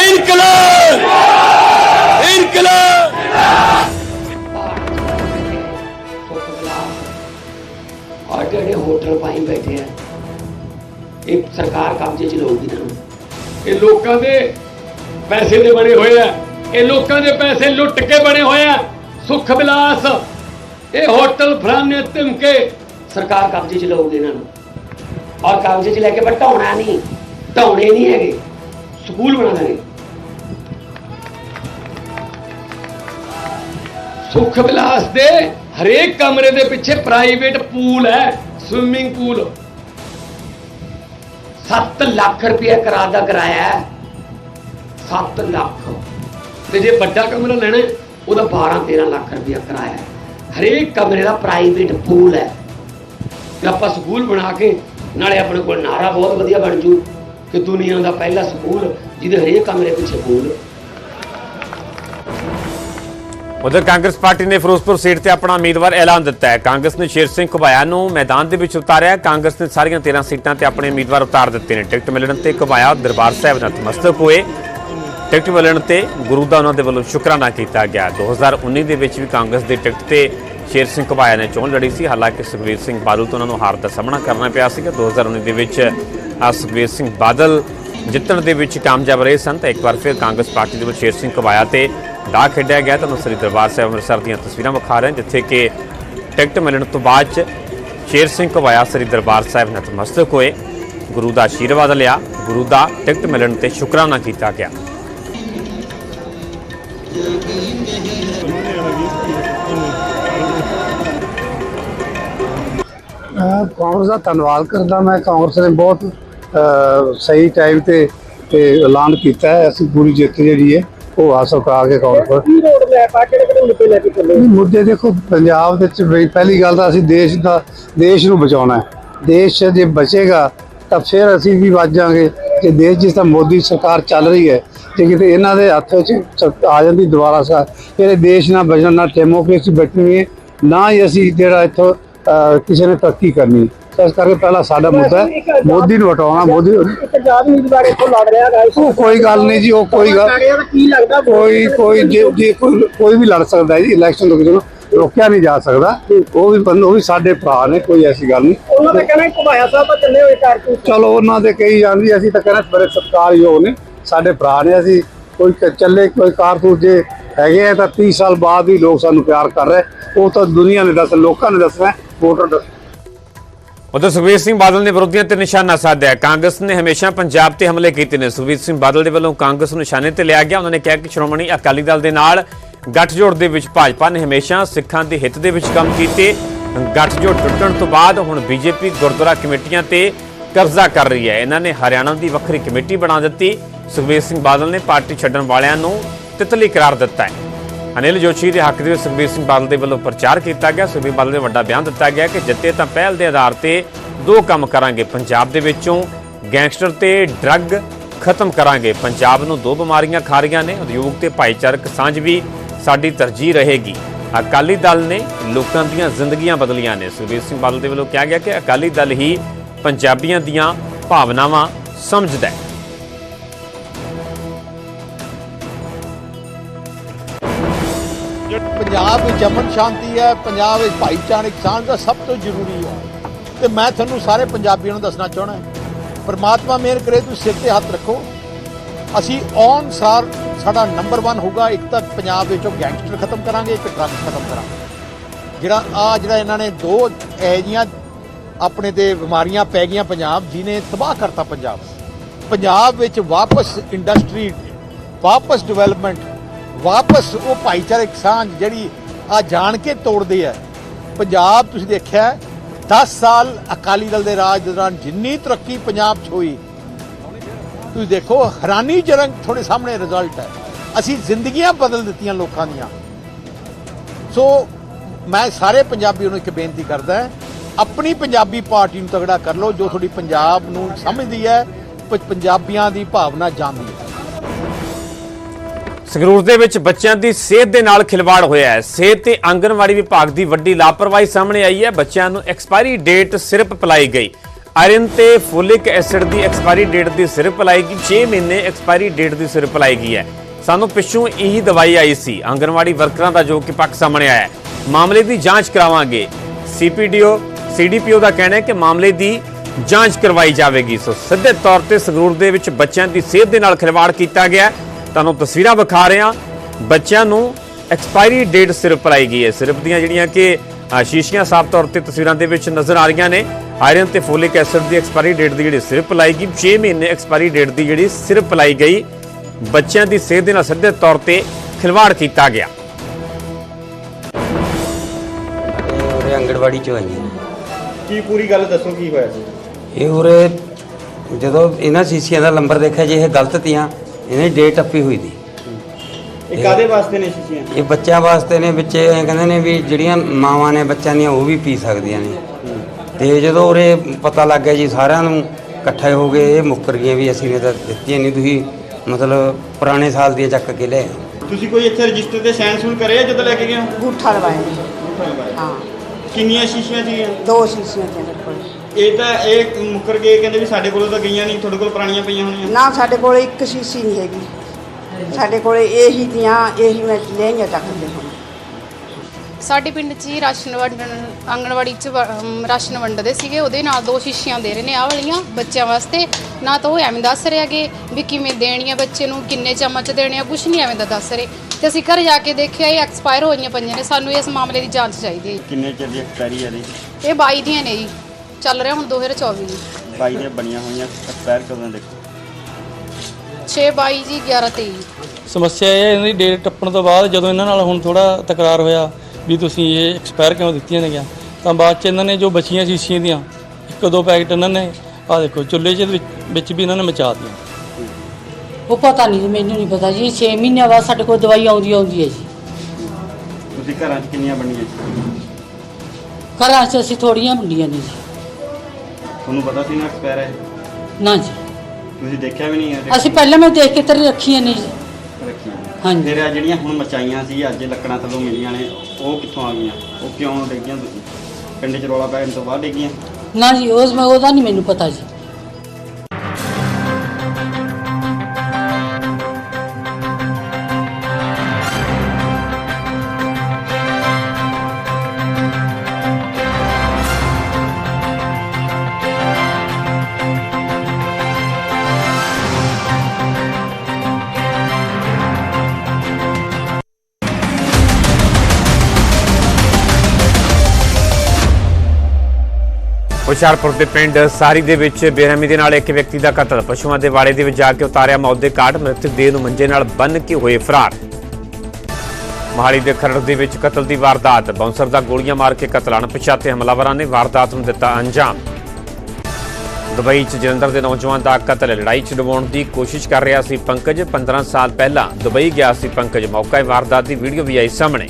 ਇਨਕਲਾਬ! ਇਨਕਲਾਬ! ਔਰ ਜਿਹੜੇ ਹੋਟਲ ਪਾਈ ਬੈਠੇ ਆ ਇਹ ਸਰਕਾਰ ਕਬਜ਼ੇ 'ਚ ਲਊਗੀ ਨਾ। ਇਹ ਲੋਕਾਂ ਦੇ ਪੈਸੇ ਦੇ ਬਣੇ ਹੋਏ ਆ। ਇਹ ਲੋਕਾਂ ਦੇ ਪੈਸੇ ਲੁੱਟ ਕੇ ਬਣੇ ਹੋਏ ਆ। ਸੁਖ ਵਿਲਾਸ ਇਹ ਹੋਟਲ ਫਰਾਨੇ ਧਮਕੇ। ਸਰਕਾਰ ਕਬਜ਼ੇ 'ਚ ਲਊਗੀ ਇਹਨਾਂ ਨੂੰ। ਔਰ ਕਬਜ਼ੇ 'ਚ ਲੈ ਕੇ ਪਰ ਢਾਉਣਾ ਨਹੀਂ ਢਾਉਣੇ ਨਹੀਂ ਹੈਗੇ। ਸਕੂਲ ਬਣਾ ਦੇਣੇ। ਸੁਖ ਵਿਲਾਸ ਦੇ ਹਰੇਕ ਕਮਰੇ ਦੇ ਪਿੱਛੇ ਪ੍ਰਾਈਵੇਟ ਪੂਲ ਹੈ ਸਵਿਮਿੰਗ ਪੂਲ 7 ਲੱਖ ਰੁਪਏ ਕਰਾ ਦਾ ਕਰਾਇਆ ਹੈ। 7 ਲੱਖ। ਤੇ ਜੇ ਵੱਡਾ ਕਮਰਾ ਲੈਣਾ ਉਹਦਾ 12 13 ਲੱਖ ਰੁਪਏ ਕਰਾਇਆ ਹਰੇਕ ਕਮਰੇ ਦਾ ਪ੍ਰਾਈਵੇਟ ਪੂਲ ਹੈ। ਤੇ ਆਪਾਂ ਸਕੂਲ ਬਣਾ ਕੇ, ਨਾਲੇ ਆਪਣੇ ਕੋਲ ਨਾਰਾ ਬਹੁਤ ਵਧੀਆ ਬਣ ਜੂ ਕਿ ਦੁਨੀਆ ਦਾ ਪਹਿਲਾ ਸਕੂਲ, ਜਿਹਦੇ ਹਰੇਕ ਕਮਰੇ ਪਿੱਛੇ ਪੂਲ ਉਧਰ ਕਾਂਗਰਸ ਪਾਰਟੀ ਨੇ ਫਿਰੋਜ਼ਪੁਰ ਸੀਟ ਤੇ ਆਪਣਾ ਉਮੀਦਵਾਰ ਐਲਾਨ ਦਿੱਤਾ ਹੈ। ਕਾਂਗਰਸ ਨੇ ਸ਼ੇਰ ਸਿੰਘ ਘੁਬਾਇਆ ਨੂੰ ਮੈਦਾਨ ਦੇ ਵਿੱਚ ਉਤਾਰਿਆ। ਕਾਂਗਰਸ ਨੇ ਸਾਰੀਆਂ 13 ਸੀਟਾਂ ਤੇ ਆਪਣੇ ਉਮੀਦਵਾਰ ਉਤਾਰ ਦਿੱਤੇ ਨੇ। ਟਿਕਟ ਮਿਲਣ ਤੇ ਘੁਬਾਇਆ ਦਰਬਾਰ ਸਾਹਿਬ ਨਤਮਸਤਕ ਹੋਏ। ਟਿਕਟ ਮਿਲਣ ਤੇ ਗੁਰੂ ਦਾ ਉਹਨਾਂ ਦੇ ਵੱਲੋਂ ਸ਼ੁਕਰਾਨਾ ਕੀਤਾ ਗਿਆ। 2019 ਦੇ ਵਿੱਚ ਵੀ ਕਾਂਗਰਸ ਦੀ ਟਿਕਟ ਤੇ ਸ਼ੇਰ ਸਿੰਘ ਘੁਬਾਇਆ ਨੇ ਚੋਣ ਲੜੀ ਸੀ। ਹਾਲਾਂਕਿ ਸੁਖਬੀਰ ਸਿੰਘ ਬਾਦਲ ਤੋਂ ਉਹਨਾਂ ਨੂੰ ਹਾਰ ਦਾ ਸਾਹਮਣਾ ਕਰਨਾ ਪਿਆ ਸੀਗਾ 2019 ਦੇ ਵਿੱਚ ਆਹ ਸੁਖਬੀਰ ਸਿੰਘ ਬਾਦਲ ਜਿੱਤਣ ਦੇ ਵਿੱਚ ਕਾਮਯਾਬ ਰਹੇ ਸਨ ਤਾਂ ਇੱਕ ਵਾਰ ਫਿਰ ਕਾਂਗਰਸ ਪਾਰਟੀ ਦੇ ਵੱਲੋਂ ਸ਼ੇਰ ਸਿੰਘ ਘੁਬਾਇਆ ਤੇ ਦਾ ਖੇਡਿਆ ਗਿਆ ਤੁਹਾਨੂੰ ਸ੍ਰੀ ਦਰਬਾਰ ਸਾਹਿਬ ਅੰਮ੍ਰਿਤਸਰ ਦੀਆਂ ਤਸਵੀਰਾਂ ਵਿਖਾ ਰਹੇ ਹਾਂ ਜਿੱਥੇ ਕਿ ਟਿਕਟ ਮਿਲਣ ਤੋਂ ਬਾਅਦ 'ਚ ਸ਼ੇਰ ਸਿੰਘ ਘੁਬਾਇਆ ਸ੍ਰੀ ਦਰਬਾਰ ਸਾਹਿਬ ਨਤਮਸਤਕ ਹੋਏ। ਗੁਰੂ ਦਾ ਆਸ਼ੀਰਵਾਦ ਲਿਆ, ਗੁਰੂ ਦਾ ਟਿਕਟ ਮਿਲਣ ਤੇ ਸ਼ੁਕਰਾਨਾ ਕੀਤਾ ਗਿਆ। ਕਾਂਗਰਸ ਦਾ ਧੰਨਵਾਦ ਕਰਦਾ, ਮੈਂ ਕਾਂਗਰਸ ਨੇ ਬਹੁਤ ਸਹੀ ਟਾਈਮ ਤੇ ਐਲਾਨ ਕੀਤਾ ਹੈ। ਅਸੀਂ ਪੂਰੀ ਜਿੱਤ ਜਿਹੜੀ ਹੈ ਉਹ ਹਾਸਲ ਕਰਾ ਕੇ ਕਾਂਗਰਸ ਕੀ ਰੋਡ ਮੈਪ ਆ? ਕਿਹੜੇ ਕਿਹੜੇ ਮੁੱਦੇ ਲੈ ਕੇ ਚੱਲੇ? ਮੁੱਦੇ ਦੇਖੋ ਪੰਜਾਬ ਦੇ ਵਿੱਚ ਪਹਿਲੀ ਗੱਲ ਤਾਂ ਅਸੀਂ ਦੇਸ਼ ਦਾ ਦੇਸ਼ ਨੂੰ ਬਚਾਉਣਾ ਹੈ। ਦੇਸ਼ ਜੇ ਬਚੇਗਾ ਤਾਂ ਫਿਰ ਅਸੀਂ ਵੀ ਬਚ ਜਾਾਂਗੇ ਜੇ ਦੇਸ਼ ਜਿਸ ਤਰ੍ਹਾਂ ਮੋਦੀ ਸਰਕਾਰ ਚੱਲ ਰਹੀ ਹੈ ਜੇ ਕਿਤੇ ਇਹਨਾਂ ਦੇ ਹੱਥ ਵਿੱਚ ਆ ਜਾਂਦੀ ਦੁਬਾਰਾ ਸਾ ਫਿਰ ਇਹ ਦੇਸ਼ ਨਾ ਬਚਣਾ ਨਾ ਡੈਮੋਕ੍ਰੇਸੀ ਬਚਣੀ ਹੈ ਨਾ ਹੀ ਅਸੀਂ ਜਿਹੜਾ ਇੱਥੋਂ ਅਹ, ਕਿਸੇ ਨੇ ਤਰੱਕੀ ਕਰਨੀ ਇਸ ਕਰਕੇ ਪਹਿਲਾਂ ਸਾਡਾ ਮੁੱਦਾ ਹੈ। ਮੋਦੀ ਨੂੰ ਹਟਾਉਣਾ ਮੋਦੀ ਪੰਜਾਬ ਉਮੀਦਵਾਰ ਇੱਥੋਂ ਲੜ ਰਿਹਾ ਹੈ ਉਹ ਕੋਈ ਗੱਲ ਨਹੀਂ ਜੀ ਉਹ ਕੋਈ ਗੱਲ ਕੀ ਲੱਗਦਾ? ਕੋਈ ਕੋਈ ਜੇ ਜੇ ਕੋਈ ਕੋਈ ਵੀ ਲੜ ਸਕਦਾ ਹੈ ਜੀ ਇਲੈਕਸ਼ਨ ਤੋਂ ਕਿਸੇ ਨੂੰ ਰੋਕਿਆ ਨਹੀਂ ਜਾ ਸਕਦਾ। ਉਹ ਵੀ ਬੰਦ ਉਹ ਵੀ ਸਾਡੇ ਭਰਾ ਨੇ ਕੋਈ ਐਸੀ ਗੱਲ ਨਹੀਂ। ਉਹਨਾਂ ਦਾ ਕਹਿਣਾ ਘੁਮਾਇਆ ਸਾਹਿਬ ਤਾਂ ਚੱਲੇ ਹੋਏ ਕਾਰਤੂਸ ਚਲੋ ਉਹਨਾਂ ਦੇ ਕਹੀ ਜਾਂਦੀ ਅਸੀਂ ਤਾਂ ਕਹਿੰਦੇ ਬੜੇ ਸਤਿਕਾਰਯੋਗ ਨੇ ਸਾਡੇ ਭਰਾ ਨੇ ਅਸੀਂ ਕੋਈ ਕ- ਚੱਲੇ ਕੋਈ ਕਾਰਤੂਸ ਜੇ ਹੈਗੇ ਆ ਤਾਂ 30 ਸਾਲ ਬਾਅਦ ਵੀ ਲੋਕ ਸਾਨੂੰ ਪਿਆਰ ਕਰ ਰਹੇ। ਉਹ ਤਾਂ ਦੁਨੀਆ ਨੇ ਦੱਸ ਲੋਕਾਂ ਨੇ ਦੱਸਣਾ ਵੋਟਰ ਦੱਸ ਉਧਰ ਸੁਖਬੀਰ ਸਿੰਘ ਬਾਦਲ ਨੇ ਵਿਰੋਧੀਆਂ ਤੇ ਨਿਸ਼ਾਨਾ ਸਾਧਿਆ। ਕਾਂਗਰਸ ਨੇ ਹਮੇਸ਼ਾ ਪੰਜਾਬ ਤੇ ਹਮਲੇ ਕੀਤੇ ਨੇ। ਸੁਖਬੀਰ ਸਿੰਘ ਬਾਦਲ ਦੇ ਵੱਲੋਂ ਕਾਂਗਰਸ ਨੂੰ ਨਿਸ਼ਾਨੇ ਤੇ ਲਿਆ ਗਿਆ। ਉਹਨਾਂ ਨੇ ਕਿਹਾ ਕਿ ਸ਼੍ਰੋਮਣੀ ਅਕਾਲੀ ਦਲ ਦੇ ਨਾਲ ਗੱਠਜੋੜ ਦੇ ਵਿੱਚ ਭਾਜਪਾ ਨੇ ਹਮੇਸ਼ਾ ਸਿੱਖਾਂ ਦੇ ਹਿੱਤ ਦੇ ਵਿੱਚ ਕੰਮ ਕੀਤੇ। ਗੱਠਜੋੜ ਟੁੱਟਣ ਤੋਂ ਬਾਅਦ ਹੁਣ ਬੀਜੇਪੀ ਗੁਰਦੁਆਰਾ ਕਮੇਟੀਆਂ ਤੇ ਕਬਜ਼ਾ ਕਰ ਰਹੀ ਹੈ। ਇਹਨਾਂ ਨੇ ਹਰਿਆਣਾ ਦੀ ਵੱਖਰੀ ਕਮੇਟੀ ਬਣਾ ਦਿੱਤੀ। ਸੁਖਬੀਰ ਸਿੰਘ ਬਾਦਲ ਨੇ ਪਾਰਟੀ ਛੱਡਣ ਵਾਲਿਆਂ ਨੂੰ ਤਿਤਲੀ ਕਰਾਰ ਦਿੱਤਾ ਹੈ। ਅਨਿਲ ਜੋਸ਼ੀ ਦੇ ਹੱਕ ਦੇ ਵਿੱਚ ਸੁਖਬੀਰ ਸਿੰਘ ਬਾਦਲ ਦੇ ਵੱਲੋਂ ਪ੍ਰਚਾਰ ਕੀਤਾ ਗਿਆ। ਸੁਖਬੀਰ ਬਾਦਲ ਨੇ ਵੱਡਾ ਬਿਆਨ ਦਿੱਤਾ ਗਿਆ ਕਿ ਜਿੱਤੇ ਤਾਂ ਪਹਿਲ ਦੇ ਆਧਾਰ ਤੇ ਦੋ ਕੰਮ ਕਰਾਂਗੇ। ਪੰਜਾਬ ਦੇ ਵਿੱਚੋਂ ਗੈਂਗਸਟਰ ਤੇ ਡਰੱਗ ਖਤਮ ਕਰਾਂਗੇ। ਪੰਜਾਬ ਨੂੰ ਦੋ ਬਿਮਾਰੀਆਂ ਖਾ ਰਹੀਆਂ ਨੇ। ਉਦਯੋਗ ਤੇ ਭਾਈਚਾਰਕ ਸਾਂਝ ਵੀ ਸਾਡੀ ਤਰਜੀਹ ਰਹੇਗੀ। ਅਕਾਲੀ ਦਲ ਨੇ ਲੋਕਾਂ ਦੀਆਂ ਜ਼ਿੰਦਗੀਆਂ ਬਦਲੀਆਂ ਨੇ। ਸੁਖਬੀਰ ਸਿੰਘ ਬਾਦਲ ਦੇ ਵੱਲੋਂ ਕਿਹਾ ਗਿਆ ਕਿ ਅਕਾਲੀ ਦਲ ਹੀ ਪੰਜਾਬੀਆਂ ਦੀਆਂ ਭਾਵਨਾਵਾਂ ਸਮਝਦਾ ਹੈ। ਪੰਜਾਬ ਵਿੱਚ ਅਮਨ ਸ਼ਾਂਤੀ ਹੈ, ਪੰਜਾਬ ਵਿੱਚ ਭਾਈਚਾਰਕ ਸਾਂਝ ਦਾ ਸਭ ਤੋਂ ਜ਼ਰੂਰੀ ਹੈ। ਤੇ ਮੈਂ ਤੁਹਾਨੂੰ ਸਾਰੇ ਪੰਜਾਬੀਆਂ ਨੂੰ ਦੱਸਣਾ ਚਾਹਣਾ ਪਰਮਾਤਮਾ ਮਿਹਰ ਕਰੇ, ਤੁਸੀਂ ਸਿਰ ਤੇ ਹੱਥ ਰੱਖੋ। ਅਸੀਂ ਔਨ ਸਾਰ ਸਾਡਾ ਨੰਬਰ 1 ਹੋਊਗਾ, ਇੱਕ ਤਾਂ ਪੰਜਾਬ ਵਿੱਚੋਂ ਗੈਂਗਸਟਰ ਖਤਮ ਕਰਾਂਗੇ, ਇੱਕ ਡਰੱਗ ਖਤਮ ਕਰਾਂਗੇ। ਜਿਹੜਾ ਆ, ਜਿਹੜਾ ਇਹਨਾਂ ਨੇ ਦੋ ਇਹੋ ਜਿਹੀਆਂ ਆਪਣੇ ਤੇ ਬਿਮਾਰੀਆਂ ਪੈ ਗਈਆਂ ਪੰਜਾਬ, ਜਿਹਨੇ ਤਬਾਹ ਕਰਤਾ ਪੰਜਾਬ। ਪੰਜਾਬ ਵਿੱਚ ਵਾਪਸ ਇੰਡਸਟਰੀ ਵਾਪਸ ਡਿਵੈਲਪਮੈਂਟ ਵਾਪਸ ਉਹ ਭਾਈਚਾਰਕ ਸਾਂਝ ਜਿਹੜੀ ਆ ਜਾਣ ਕੇ ਤੋੜਦੇ ਆ। ਪੰਜਾਬ ਤੁਸੀਂ ਦੇਖਿਆ ਹੈ, 10 ਸਾਲ ਅਕਾਲੀ ਦਲ ਦੇ ਰਾਜ ਦੌਰਾਨ ਜਿੰਨੀ ਤਰੱਕੀ ਪੰਜਾਬ 'ਚ ਹੋਈ ਤੁਸੀਂ ਦੇਖੋ ਹੈਰਾਨੀਜਨਕ ਤੁਹਾਡੇ ਸਾਹਮਣੇ ਰਿਜ਼ਲਟ ਹੈ। ਅਸੀਂ ਜ਼ਿੰਦਗੀਆਂ ਬਦਲ ਦਿੱਤੀਆਂ ਲੋਕਾਂ ਦੀਆਂ। ਸੋ ਮੈਂ ਸਾਰੇ ਪੰਜਾਬੀਆਂ ਨੂੰ ਇੱਕ ਬੇਨਤੀ ਕਰਦਾ ਆਪਣੀ ਪੰਜਾਬੀ ਪਾਰਟੀ ਨੂੰ ਤਗੜਾ ਕਰ ਲਓ ਜੋ ਤੁਹਾਡੀ ਪੰਜਾਬ ਨੂੰ ਸਮਝਦੀ ਹੈ ਪ- ਪੰਜਾਬੀਆਂ ਦੀ ਭਾਵਨਾ ਜਾਣਦੀ ਹੈ। ਸੰਗਰੂਰ ਦੇ ਵਿੱਚ ਬੱਚਿਆਂ ਦੀ ਸਿਹਤ ਦੇ ਨਾਲ ਖਿਲਵਾੜ ਹੋਇਆ ਹੈ। ਸਿਹਤ ਤੇ ਆਂਗਨਵਾੜੀ ਵਿਭਾਗ ਦੀ ਵੱਡੀ ਲਾਪਰਵਾਹੀ ਸਾਹਮਣੇ ਆਈ ਹੈ। ਬੱਚਿਆਂ ਨੂੰ ਐਕਸਪਾਇਰੀ ਡੇਟ ਸਿਰਪ ਪਿਲਾਈ ਗਈ। ਆਇਰਨ ਤੇ ਫੋਲਿਕ ਐਸਿਡ ਦੀ ਐਕਸਪਾਇਰੀ ਡੇਟ ਦੀ ਸਿਰਪ ਪਿਲਾਈ ਗਈ। 6 ਮਹੀਨੇ ਐਕਸਪਾਇਰੀ ਡੇਟ ਦੀ ਸਿਰਪ ਪਿਲਾਈ ਗਈ ਹੈ। ਸਾਨੂੰ ਪਿੱਛੋਂ ਇਹੀ ਦਵਾਈ ਆਈ ਸੀ। ਆਂਗਨਵਾੜੀ ਵਰਕਰਾਂ ਦਾ ਜੋ ਕਿ ਪੱਖ ਸਾਹਮਣੇ ਆਇਆ ਹੈ। ਮਾਮਲੇ ਦੀ ਜਾਂਚ ਕਰਾਵਾਂਗੇ। ਸੀਪੀਡੀਓ, ਸੀਡੀਪੀਓ ਦਾ ਕਹਿਣਾ ਹੈ ਕਿ ਮਾਮਲੇ ਦੀ ਜਾਂਚ ਕਰਵਾਈ ਜਾਵੇਗੀ। ਸੋ ਸਿੱਧੇ ਤੌਰ ਤੇ ਸੰਗਰੂਰ ਦੇ ਵਿੱਚ ਬੱਚਿਆਂ ਦੀ ਸਿਹਤ ਦੇ ਨਾਲ ਖਿਲਵਾੜ ਕੀਤਾ ਗਿਆ ਹੈ। ਤੁਹਾਨੂੰ ਤਸਵੀਰਾਂ ਵਿਖਾ ਰਹੇ। ਹਾਂ ਬੱਚਿਆਂ ਨੂੰ ਐਕਸਪਾਇਰੀ ਡੇਟ ਸਿਰਪ ਪਲਾਈ ਗਈ ਹੈ। ਸਿਰਪ ਦੀਆਂ ਜਿਹੜੀਆਂ ਕਿ ਸ਼ੀਸ਼ੀਆਂ ਸਾਫ਼ ਤੌਰ ਤੇ ਤਸਵੀਰਾਂ ਦੇ ਵਿੱਚ ਨਜ਼ਰ ਆ ਰਹੀਆਂ ਨੇ। ਆਇਰਨ ਤੇ ਫੋਲਿਕ ਐਸਿਡ ਦੀ ਐਕਸਪਾਇਰੀ ਡੇਟ ਦੀ ਜਿਹੜੀ ਸਿਰਪ ਪਲਾਈ ਗਈ। 6 ਮਹੀਨੇ ਐਕਸਪਾਇਰੀ ਡੇਟ ਦੀ ਜਿਹੜੀ ਸਿਰਪ ਪਲਾਈ ਗਈ। ਬੱਚਿਆਂ ਦੀ ਸਿਹਤ ਦੇ ਨਾਲ ਸਿੱਧੇ ਤੌਰ ਤੇ ਖਿਲਵਾੜ ਕੀਤਾ ਗਿਆ। ਇਹ ਉਰੇ ਅੰਗਣਵਾੜੀ ਚੋਂ ਆਈਆਂ ਕੀ ਪੂਰੀ ਗੱਲ ਦੱਸੋ ਕੀ ਹੋਇਆ ਸੀ? ਇਹ ਉਰੇ ਜਦੋਂ ਇਹਨਾਂ ਸੀਸੀਆਂ ਦਾ ਨੰਬਰ ਦੇਖਿਆ ਜੀ ਇਹ ਗਲਤ ਤੀਆਂ। ਇਹਨੇ ਡੇਟ ਟੱਪੀ ਹੋਈ ਦੀ। ਇਹ ਕਾਦੇ ਵਾਸਤੇ ਨੇ ਸ਼ੀਸ਼ੀਆਂ? ਇਹ ਬੱਚਿਆਂ ਵਾਸਤੇ ਨੇ ਬੱਚੇ ਐਂ ਕਹਿੰਦੇ ਨੇ ਵੀ ਜਿਹੜੀਆਂ ਮਾਵਾਂ ਨੇ ਬੱਚਿਆਂ ਦੀਆਂ ਉਹ ਵੀ ਪੀ ਸਕਦੀਆਂ ਨੇ। ਤੇ ਜਦੋਂ ਉਰੇ ਪਤਾ ਲੱਗ ਗਿਆ ਜੀ ਸਾਰਿਆਂ ਨੂੰ ਇਕੱਠੇ ਹੋ ਗਏ ਇਹ ਮੁੱਕਰ ਗਈਆਂ ਵੀ ਅਸੀਂ ਨੇ ਤਾਂ ਦਿੱਤੀਆਂ ਨਹੀਂ ਤੁਸੀਂ ਮਤਲਬ ਪੁਰਾਣੇ ਸਾਲ ਦੀਆਂ ਚੱਕ ਕੇ ਲੈ ਤੁਸੀਂ ਕੋਈ ਇੱਥੇ ਰਜਿਸਟਰ ਤੇ ਸਾਈਨ ਸੂਨ ਕਰੇ ਆ ਜਦੋਂ ਲੈ ਕੇ ਗਏ ਹੋ? ਲਵਾਇਆ ਜੀ। ਹਾਂ। ਕਿੰਨੀਆਂ ਸ਼ੀਸ਼ੀਆਂ ਸੀਗੀਆਂ? ਦੋ ਸ਼ੀਸ਼ੀਆਂ ਤੇ ਕੋਲ। ਇਹ ਤਾਂ ਇਹ ਮੁੱਕਰ ਗਏ ਕਹਿੰਦੇ ਵੀ ਸਾਡੇ ਕੋਲੋਂ ਤਾਂ ਗਈਆਂ ਨਹੀਂ ਤੁਹਾਡੇ ਕੋਲ ਪੁਰਾਣੀਆਂ ਪਈਆਂ ਹੋਣੀਆਂ। ਨਾ ਸਾਡੇ ਕੋਲ ਇੱਕ ਸ਼ੀਸ਼ੀ ਨਹੀਂ ਹੈਗੀ। ਸਾਡੇ ਕੋਲ ਇਹੀ ਦੀਆਂ ਇਹੀ ਮੈਂ ਲੈਣੀਆਂ ਕੇ। ਹੁਣ ਸਾਡੇ ਪਿੰਡ 'ਚ ਹੀ ਰਾਸ਼ਨ ਵੰਡਣ ਆਂਗਣਵਾੜੀ 'ਚ ਵ- ਰਾਸ਼ਨ ਵੰਡਦੇ ਸੀਗੇ ਉਹਦੇ ਨਾਲ ਦੋ ਸ਼ੀਸ਼ੀਆਂ ਦੇ ਰਹੇ ਨੇ ਆਹ ਵਾਲੀਆਂ ਬੱਚਿਆਂ ਵਾਸਤੇ। ਨਾ ਤਾਂ ਉਹ ਐਵੇਂ ਦੱਸ ਰਹੇ ਹੈਗੇ ਵੀ ਕਿਵੇਂ ਦੇਣੀਆਂ ਬੱਚੇ ਨੂੰ ਕਿੰਨੇ ਚਮਚ ਦੇਣੇ ਆ ਕੁਝ ਨਹੀਂ ਐਵੇਂ ਦਾ ਦੱਸ ਰਹੇ। ਤੇ ਅਸੀਂ ਘਰ ਜਾ ਕੇ ਦੇਖਿਆ ਇਹ ਐਕਸਪਾਇਰ ਹੋਈਆਂ ਪਈਆਂ ਨੇ ਸਾਨੂੰ ਇਸ ਮਾਮਲੇ ਦੀ ਜਾਂਚ ਚਾਹੀਦੀ ਹੈ ਕਿੰਨੇ ਚਿਰ ਦੀ ਐਕਸਪਾਇਰੀ ਹੈ ਦੀ ਇਹ 22 ਦੀਆਂ ਨੇ ਜੀ। ਚੱਲ ਰਿਹਾ ਹੁਣ 2024 ਦੀ ਬਾਈ ਦੀਆਂ ਬਣੀਆਂ ਹੋਈਆਂ ਐਕਸਪਾਇਰ ਕਦੋਂ ਦੇਖੋ 6 22 ਜੀ 11 23 ਸਮੱਸਿਆ ਇਹ ਹੈ ਇਹਨਾਂ ਦੀ ਡੇਟ ਟੱਪਣ ਤੋਂ ਬਾਅਦ ਜਦੋਂ ਇਹਨਾਂ ਨਾਲ ਹੁਣ ਥੋੜਾ ਤਕਰਾਰ ਹੋਇਆ ਵੀ ਤੁਸੀਂ ਇਹ ਐਕਸਪਾਇਰ ਕਿਉਂ ਦਿੱਤੀਆਂ ਨੇਗੀਆਂ ਤਾਂ ਬਾਅਦ ਚ ਇਹਨਾਂ ਨੇ ਜੋ ਬਚੀਆਂ ਸ਼ੀਸ਼ੀਆਂ ਦੀਆਂ ਇੱਕ ਦੋ ਪੈਕਟ ਇਹਨਾਂ ਨੇ ਆ ਦੇਖੋ ਚੁੱਲ੍ਹੇ 'ਚ ਵਿੱਚ ਵਿੱਚ ਵੀ ਇਹਨਾਂ ਨੇ ਮਚਾ ਦਿੱਤੀਆਂ। ਉਹ ਪਤਾ ਨਹੀਂ ਮੈਨੂੰ ਨਹੀਂ ਪਤਾ ਜੀ 6 ਮਹੀਨਿਆਂ ਬਾਅਦ ਸਾਡੇ ਕੋਲ ਦਵਾਈ ਆਉਂਦੀ ਆਉਂਦੀ ਹੈ ਜੀ। ਤੁਸੀਂ ਘਰਾਂ 'ਚ ਕਿੰਨੀਆਂ ਬਣੀਆਂ? ਸੀ ਘਰਾਂ 'ਚ ਅਸੀਂ ਥੋੜੀਆਂ ਮੁੰਡੀਆਂ ਨੇ ਜੀ। ਤੁਹਾਨੂੰ ਪਤਾ ਸੀ ਨਾ ਐਕਸਪਾਇਰ ਹੈ ਨਾ ਜੀ। ਤੁਸੀਂ ਦੇਖਿਆ ਵੀ ਨਹੀਂ ਹੈ? ਅਸੀਂ ਪਹਿਲਾਂ ਮੈਂ ਦੇਖ ਕੇ ਤੇਰੇ ਰੱਖੀਆਂ ਨੇ ਜੀ। ਰੱਖੀਆਂ ਹਾਂਜੀ। ਫਿਰ ਇਹ ਜਿਹੜੀਆਂ ਹੁਣ ਮਚਾਈਆਂ ਸੀ ਅੱਜ ਲੱਕੜਾਂ ਥੱਲੋਂ ਮਿਲੀਆਂ ਨੇ ਉਹ ਕਿੱਥੋਂ ਆ ਗਈਆਂ? ਉਹ ਕਿਉਂ ਡਿੱਗੀਆਂ ਤੁਸੀਂ? ਪਿੰਡ 'ਚ ਰੌਲਾ ਪੈਣ ਤੋਂ ਬਾਅਦ ਡਿੱਗੀਆਂ? ਨਾ ਜੀ ਉਸ ਮੈਂ ਉਹਦਾ ਨਹੀਂ ਮੈਨੂੰ ਪਤਾ ਜੀ। ਹੁਸ਼ਿਆਰਪੁਰ ਦੇ ਪਿੰਡ ਸਾਰੀ ਦੇ ਵਿੱਚ ਬੇਰਹਿਮੀ ਦੇ ਨਾਲ ਇੱਕ ਵਿਅਕਤੀ ਦਾ ਕਤਲ, ਪਸ਼ੂਆਂ ਦੇ ਵਾੜੇ ਦੇ ਵਿੱਚ ਜਾ ਕੇ ਉਤਾਰਿਆ ਮੌਤ ਦੇ ਘਾਟ ਮ੍ਰਿਤਕ ਦੇਹ ਨੂੰ ਮੰਜੇ ਨਾਲ ਬੰਨ੍ਹ ਕੇ ਹੋਏ ਫਰਾਰ। ਮੋਹਾਲੀ ਦੇ ਖਰੜ ਦੇ ਵਿੱਚ ਕਤਲ ਦੀ ਵਾਰਦਾਤ, ਬਾਉਂਸਰ ਦਾ ਗੋਲੀਆਂ ਮਾਰ ਕੇ ਕਤਲ ਅਣਪਛਾਤੇ ਹਮਲਾਵਰਾਂ ਨੇ ਵਾਰਦਾਤ ਨੂੰ ਦਿੱਤਾ ਅੰਜਾਮ। ਦੁਬਈ 'ਚ ਜਲੰਧਰ ਦੇ ਨੌਜਵਾਨ ਦਾ ਕਤਲ, ਲੜਾਈ 'ਚ ਡੁਬਾਉਣ ਦੀ ਕੋਸ਼ਿਸ਼ ਕਰ ਰਿਹਾ ਸੀ ਪੰਕਜ। 15 ਸਾਲ ਪਹਿਲਾਂ ਦੁਬਈ ਗਿਆ ਸੀ ਪੰਕਜ। ਮੌਕਾ ਵਾਰਦਾਤ ਦੀ, ਵੀਡੀਓ ਵੀ ਆਈ ਸਾਹਮਣੇ।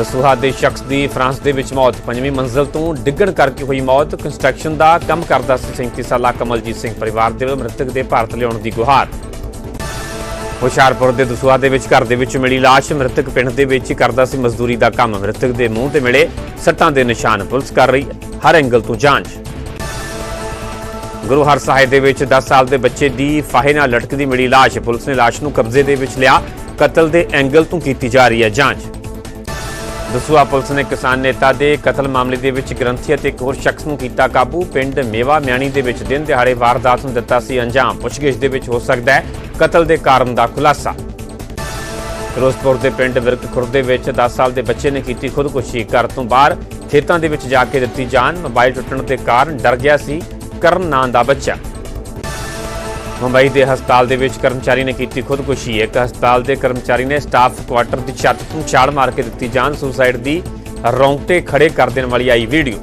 ਦਸੂਹਾ ਦੇ ਸ਼ਖਸ ਦੀ ਫਰਾਂਸ ਦੇ ਵਿੱਚ ਮੌਤ। ਪੰਜਵੀਂ ਮੰਜ਼ਲ ਤੋਂ ਡਿੱਗਣ ਕਰਕੇ ਹੋਈ ਮੌਤ। ਕੰਸਟਰਕਸ਼ਨ ਦਾ ਕੰਮ ਕਰਦਾ ਸੀ 37 ਸਾਲਾ ਕਮਲਜੀਤ ਸਿੰਘ ਪਰਿਵਾਰ ਦੇ ਮ੍ਰਿਤਕ ਦੇ ਭਾਰਤ ਲਿਆਉਣ ਦੀ ਗੁਹਾਰ। ਹੁਸ਼ਿਆਰਪੁਰ ਦੇ ਦਸੂਹਾ ਦੇ ਵਿੱਚ ਘਰ ਦੇ ਵਿੱਚ ਮਿਲੀ ਲਾਸ਼। ਮ੍ਰਿਤਕ ਪਿੰਡ ਦੇ ਵਿੱਚ ਕਰਦਾ ਸੀ ਮਜ਼ਦੂਰੀ ਦਾ ਕੰਮ। ਮ੍ਰਿਤਕ ਦੇ ਮੂੰਹ ਤੇ ਮਿਲੇ ਸੱਟਾਂ ਦੇ ਨਿਸ਼ਾਨ। ਪੁਲਿਸ ਕਰ ਰਹੀ ਹਰ ਐਂਗਲ ਤੋਂ ਜਾਂਚ। ਗੁਰੂ ਹਰ ਸਾਹਿਬ ਦੇ ਵਿੱਚ 10 ਸਾਲ ਦੇ ਬੱਚੇ ਦੀ ਫਾਹੇ ਨਾਲ ਲਟਕਦੀ ਮਿਲੀ ਲਾਸ਼। ਪੁਲਿਸ ਨੇ ਲਾਸ਼ ਨੂੰ ਕਬਜ਼ੇ ਦੇ ਵਿੱਚ ਲਿਆ। ਕਤਲ ਦੇ ਐਂਗਲ ਤੋਂ ਕੀਤੀ ਜਾ ਰਹੀ ਹੈ ਜਾਂਚ। ਦਸੂਆ ਪੁਲਿਸ ਨੇ ਕਿਸਾਨ ਨੇਤਾ ਦੇ ਕਤਲ ਮਾਮਲੇ ਦੇ ਵਿੱਚ ਗ੍ਰੰਥੀ ਅਤੇ ਇੱਕ ਹੋਰ ਸ਼ਖਸ ਨੂੰ ਕੀਤਾ ਕਾਬੂ। ਪਿੰਡ ਮੇਵਾ ਮਿਆਣੀ ਦੇ ਵਿੱਚ ਦਿਨ ਦਿਹਾੜੇ ਵਾਰਦਾਤ ਨੂੰ ਦਿੱਤਾ ਸੀ ਅੰਜਾਮ। ਪੁੱਛਗਿੱਛ ਦੇ ਵਿੱਚ ਹੋ ਸਕਦਾ ਹੈ ਕਤਲ ਦੇ ਕਾਰਨ ਦਾ ਖੁਲਾਸਾ। ਫਿਰੋਜ਼ਪੁਰ ਦੇ ਪਿੰਡ ਵਿਰਕ ਖੁਰਦ ਦੇ ਵਿੱਚ 10 ਸਾਲ ਦੇ ਬੱਚੇ ਨੇ ਕੀਤੀ ਖੁਦਕੁਸ਼ੀ। ਘਰ ਤੋਂ ਬਾਹਰ ਖੇਤਾਂ ਦੇ ਵਿੱਚ ਜਾ ਕੇ ਦਿੱਤੀ ਜਾਨ। ਮੋਬਾਈਲ ਟੁੱਟਣ ਦੇ ਕਾਰਨ ਡਰ ਗਿਆ ਸੀ। ਕਰਨ ਨਾਂ ਦਾ ਬੱਚਾ। ਮੁੰਬਈ ਦੇ ਹਸਪਤਾਲ ਦੇ ਵਿੱਚ ਕਰਮਚਾਰੀ ਨੇ ਕੀਤੀ ਖੁਦਕੁਸ਼ੀ। ਇੱਕ ਹਸਪਤਾਲ ਦੇ ਕਰਮਚਾਰੀ ਨੇ ਸਟਾਫ ਕੁਆਟਰ ਦੀ ਛੱਤ ਤੋਂ ਛਾਲ ਮਾਰ ਕੇ ਦਿੱਤੀ ਜਾਨ। ਸੁਸਾਈਡ ਦੀ ਰੌਂਗਟੇ ਖੜੇ ਕਰ ਦੇਣ ਵਾਲੀ ਆਈ ਵੀਡੀਓ।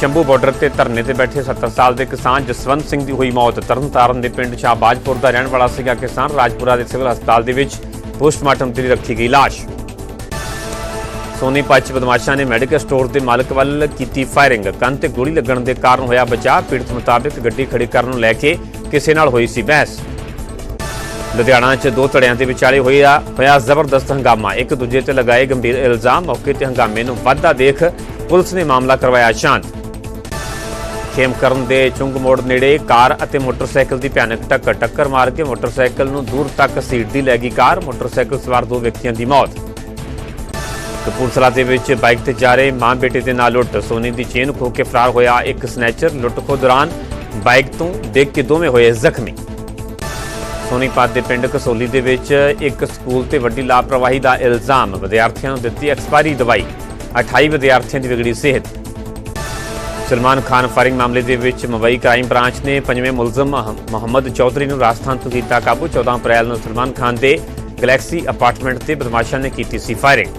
ਸ਼ੰਭੂ ਬਾਰਡਰ ਤੇ ਧਰਨੇ ਤੇ ਬੈਠੇ 70 ਸਾਲ ਦੇ ਕਿਸਾਨ ਜਸਵੰਤ ਸਿੰਘ ਦੀ ਹੋਈ ਮੌਤ। ਤਰਨਤਾਰਨ ਦੇ ਪਿੰਡ ਸ਼ਾਹਬਾਜਪੁਰ ਦਾ ਰਹਿਣ ਵਾਲਾ ਸੀਗਾ ਕਿਸਾਨ। ਰਾਜਪੁਰਾ ਦੇ ਸਿਵਲ ਹਸਪਤਾਲ ਦੇ ਵਿੱਚ ਪੋਸਟਮਾਰਟਮ ਤੇ ਰੱਖੀ ਗਈ ਲਾਸ਼। ਸੋਨੀਪਤ 'ਚ ਬਦਮਾਸ਼ਾਂ ਨੇ ਮੈਡੀਕਲ ਸਟੋਰ ਦੇ ਮਾਲਕ ਵੱਲ ਕੀਤੀ ਫਾਇਰਿੰਗ। ਕੰਨ ਤੇ ਗੋਲੀ ਲੱਗਣ ਦੇ ਕਾਰਨ ਹੋਇਆ ਬਚਾਅ। ਪੀੜਤ ਮੁਤਾਬਕ ਗੱਡੀ ਖੜੀ ਕਰਨ ਨੂੰ ਲੈ ਕੇ ਕਿਸੇ ਨਾਲ ਹੋਈ ਸੀ ਬਹਿਸ। ਲੁਧਿਆਣਾ 'ਚ ਦੋ ਧੜਿਆਂ ਦੇ ਵਿਚਾਲੇ ਹੋਇਆ ਹੋਇਆ ਜ਼ਬਰਦਸਤ ਹੰਗਾਮਾ। ਇੱਕ ਦੂਜੇ ਤੇ ਲਗਾਏ ਗੰਭੀਰ ਇਲਜ਼ਾਮ। ਮੌਕੇ ਤੇ ਹੰਗਾਮੇ ਨੂੰ ਵੱਧਦਾ ਦੇਖ ਪੁਲਿਸ ਨੇ ਮਾਮਲਾ ਕਰਵਾਇਆ ਸ਼ਾਂਤ। ਖੇਮਕਰਨ ਦੇ ਚੁੰਗ ਮੋੜ ਨੇੜੇ ਕਾਰ ਅਤੇ ਮੋਟਰਸਾਈਕਲ ਦੀ ਭਿਆਨਕ ਟੱਕਰ ਟੱਕਰ ਮਾਰ ਕੇ ਮੋਟਰਸਾਈਕਲ ਨੂੰ ਦੂਰ ਤੱਕ ਸੀਟਦੀ ਲੈ ਗਈ ਕਾਰ। ਮੋਟਰਸਾਈਕਲ ਸਵਾਰ ਦੋ ਵਿਅਕਤੀਆਂ ਦੀ ਮੌਤ। ਕਪੂਰਥਲਾ ਦੇ ਵਿੱਚ ਬਾਈਕ ਤੇ ਜਾ ਰਹੇ ਮਾਂ ਬੇਟੇ ਦੇ ਨਾਲ ਲੁੱਟ। ਸੋਨੇ ਦੀ ਚੇਨ ਖੋ ਕੇ ਫਰਾਰ ਹੋਇਆ ਇੱਕ ਸਨੈਚਰ। ਲੁੱਟ ਖੋ ਦੌਰਾਨ ਬਾਈਕ ਤੋਂ ਡਿੱਗ ਕੇ ਦੋਵੇਂ ਹੋਏ ਜ਼ਖਮੀ। ਸੋਨੀਪਤ ਦੇ ਪਿੰਡ ਕਸੋਲੀ ਦੇ ਵਿੱਚ ਇੱਕ ਸਕੂਲ ਤੇ ਵੱਡੀ ਲਾਪਰਵਾਹੀ ਦਾ ਇਲਜ਼ਾਮ, ਵਿਦਿਆਰਥੀਆਂ ਨੂੰ ਦਿੱਤੀ ਐਕਸਪਾਇਰੀ ਦਵਾਈ। 28 ਵਿਦਿਆਰਥੀਆਂ ਦੀ ਵਿਗੜੀ ਸਿਹਤ। ਸਲਮਾਨ ਖਾਨ ਫਾਇਰਿੰਗ ਮਾਮਲੇ ਦੇ ਵਿੱਚ ਮੁੰਬਈ ਕ੍ਰਾਈਮ ਬ੍ਰਾਂਚ ਨੇ ਪੰਜਵੇਂ ਮੁਲਜ਼ਮ ਮੁਹੰਮਦ ਚੌਧਰੀ ਨੂੰ ਰਾਜਸਥਾਨ ਤੋਂ ਕੀਤਾ ਕਾਬੂ। 14 ਅਪ੍ਰੈਲ ਨੂੰ ਸਲਮਾਨ ਖਾਨ ਦੇ ਗੈਲੈਕਸੀ ਅਪਾਰਟਮੈਂਟ ਤੇ ਬਦਮਾਸ਼ਾਂ ਨੇ ਕੀਤੀ ਸੀ ਫਾਇਰਿੰਗ।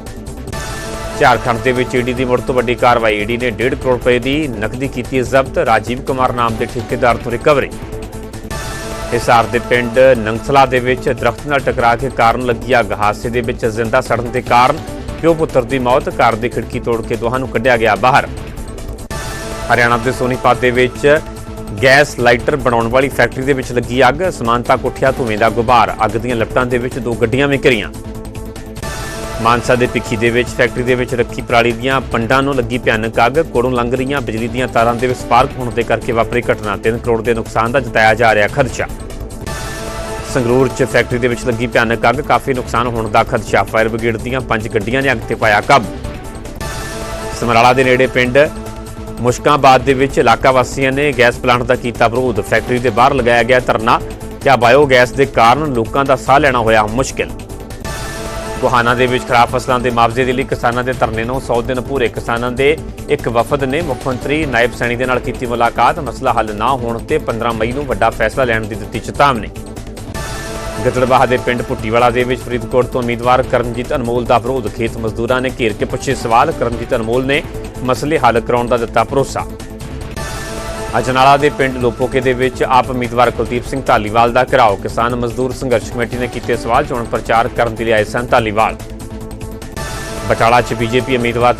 ਝਾਰਖੰਡ ਦੇ ਵਿੱਚ ਈਡੀ ਦੀ ਮੁੜ ਤੋਂ ਵੱਡੀ ਕਾਰਵਾਈ। ਈਡੀ ਨੇ 1.5 ਕਰੋੜ ਰੁਪਏ ਦੀ ਨਕਦੀ ਕੀਤੀ ਜ਼ਬਤ। ਰਾਜੀਵ ਕੁਮਾਰ ਨਾਮ ਦੇ ਠੇਕੇਦਾਰ ਤੋਂ ਰਿਕਵਰੀ। ਹਿਸਾਰ ਦੇ ਪਿੰਡ ਨੰਗਸਲਾ ਦੇ ਵਿੱਚ ਦਰਖਤ ਨਾਲ ਟਕਰਾ ਕੇ ਕਾਰਨ ਲੱਗੀ ਅੱਗ। ਹਾਦਸੇ ਦੇ ਵਿੱਚ ਜ਼ਿੰਦਾ ਸੜਨ ਦੇ ਕਾਰਨ ਪਿਓ ਪੁੱਤਰ ਦੀ ਮੌਤ। ਘਰ ਦੀ ਖਿੜਕੀ ਤੋੜ ਕੇ ਦੋਹਾਂ ਨੂੰ ਕੱਢਿਆ ਗਿਆ ਬਾਹਰ। ਹਰਿਆਣਾ ਦੇ ਸੋਨੀਪਤ ਦੇ ਵਿੱਚ ਗੈਸ ਲਾਈਟਰ ਬਣਾਉਣ ਵਾਲੀ ਫੈਕਟਰੀ ਦੇ ਵਿੱਚ ਲੱਗੀ ਅੱਗ। ਸਮਾਨਤਾ ਕੋਠਿਆ ਧੂਏ ਦਾ ਗੁਬਾਰ। ਅੱਗ ਦੀਆਂ ਲਪਟਾਂ ਦੇ ਵਿੱਚ ਦੋ ਗੱਡੀਆਂ ਵੀ ਘਿਰੀਆਂ ਮਾਨਸਾ ਦੇ ਪਿੱਖੀ ਦੇ ਵਿੱਚ ਫੈਕਟਰੀ ਦੇ ਵਿੱਚ ਰੱਖੀ ਪਰਾਲੀ ਦੀਆਂ ਪੰਡਾਂ ਨੂੰ ਲੱਗੀ ਭਿਆਨਕ ਅੱਗ। ਕੋੜੋਂ ਲੰਘ ਰਹੀਆਂ ਬਿਜਲੀ ਦੀਆਂ ਤਾਰਾਂ ਦੇ ਵਿੱਚ ਸਪਾਰਕ ਹੋਣ ਦੇ ਕਰਕੇ ਵਾਪਰੀ ਘਟਨਾ। 3 ਕਰੋੜ ਦੇ ਨੁਕਸਾਨ ਦਾ ਜਤਾਇਆ ਜਾ ਰਿਹਾ ਖਦਸ਼ਾ। ਸੰਗਰੂਰ 'ਚ ਫੈਕਟਰੀ ਦੇ ਵਿੱਚ ਲੱਗੀ ਭਿਆਨਕ ਅੱਗ ਕਾਫੀ ਨੁਕਸਾਨ ਹੋਣ ਦਾ ਖਦਸ਼ਾ। ਫਾਇਰ ਬ੍ਰਿਗੇਡ ਦੀਆਂ ਪੰਜ ਗੱਡੀਆਂ ਨੇ ਅੱਗ ਤੇ ਪਾਇਆ ਕਾਬੂ। ਸਮਰਾਲਾ ਦੇ ਨੇੜੇ ਪਿੰਡ ਮੁਸ਼ਕਾਬਾਦ ਦੇ ਵਿੱਚ ਇਲਾਕਾ ਵਾਸੀਆਂ ਨੇ ਗੈਸ ਪਲਾਂਟ ਦਾ ਕੀਤਾ ਵਿਰੋਧ। ਫੈਕਟਰੀ ਦੇ ਬਾਹਰ ਲਗਾਇਆ ਗਿਆ ਧਰਨਾ। ਕਿਹਾ ਬਾਇਓਗੈਸ ਦੇ ਕਾਰਨ ਲੋਕਾਂ ਦਾ ਸਾਹ ਲੈਣਾ ਹੋਇਆ ਮੁਸ਼ਕਿਲ। ਗੁਹਾਨਾ ਦੇ ਵਿੱਚ ਖਰਾਬ ਫਸਲਾਂ ਦੇ ਮੁਆਵਜ਼ੇ ਦੇ ਲਈ ਕਿਸਾਨਾਂ ਦੇ ਧਰਨੇ ਨੂੰ 100 ਦਿਨ ਪੂਰੇ। ਕਿਸਾਨਾਂ ਦੇ ਇੱਕ ਵਫਦ ਨੇ ਮੁੱਖ ਮੰਤਰੀ ਨਾਇਬ ਸੈਣੀ ਦੇ ਨਾਲ ਕੀਤੀ ਮੁਲਾਕਾਤ। ਮਸਲਾ ਹੱਲ ਨਾ ਹੋਣ ਤੇ 15 ਮਈ ਨੂੰ ਵੱਡਾ ਫੈਸਲਾ ਲੈਣ ਦੀ ਦਿੱਤੀ ਚੇਤਾਵਨੀ। ਗਿੱਦੜਬਾਹਾ ਦੇ ਪਿੰਡ ਪੁੱਟੀਵਾਲਾ ਦੇ ਵਿੱਚ ਫਰੀਦਕੋਟ ਤੋਂ ਉਮੀਦਵਾਰ ਕਰਮਜੀਤ ਅਨਮੋਲ ਦਾ ਵਿਰੋਧ। ਖੇਤ ਮਜ਼ਦੂਰਾਂ ਨੇ ਘੇਰ ਕੇ ਪੁੱਛੇ ਸਵਾਲ। ਕਰਮਜੀਤ ਅਨਮੋਲ ਨੇ ਮਸਲੇ ਹੱਲ ਕਰਾਉਣ ਦਾ ਦਿੱਤਾ ਭਰੋਸਾ। ਅਜਨਾਲਾ ਦੇ ਪਿੰਡ ਲੋਪੋਕੇ ਦੇ ਵਿੱਚ ਆਪ ਉਮੀਦਵਾਰ ਕੁਲਦੀਪ ਸਿੰਘ ਢਾਲੀਵਾਲ ਦਾ ਘਿਰਾਓ। ਕਿਸਾਨ ਮਜ਼ਦੂਰ ਸੰਘਰਸ਼ ਕਮੇਟੀ ਨੇ ਕੀਤੇ ਸਵਾਲ, ਚੋਣ ਪ੍ਰਚਾਰ ਕਰਨ ਦੇ ਲਈ ਆਏ ਸਨ ਢਾਲੀਵਾਲ ਬਟਾਲਾ 'ਚ ਬੀਜੇਪੀ ਉਮੀਦਵਾਰ